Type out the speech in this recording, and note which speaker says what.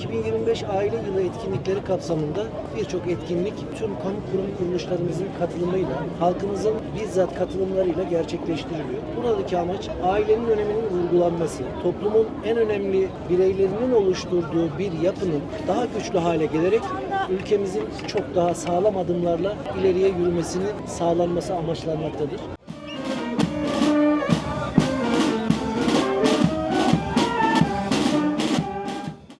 Speaker 1: 2025 aile yılı etkinlikleri kapsamında birçok etkinlik tüm kamu kurum kuruluşlarımızın katılımıyla, halkımızın bizzat katılımlarıyla gerçekleştiriliyor. Buradaki amaç ailenin öneminin vurgulanması, toplumun en önemli bireylerinin oluşturduğu bir yapının daha güçlü hale gelerek ülkemizin çok daha sağlam adımlarla ileriye yürümesini sağlanması amaçlanmaktadır.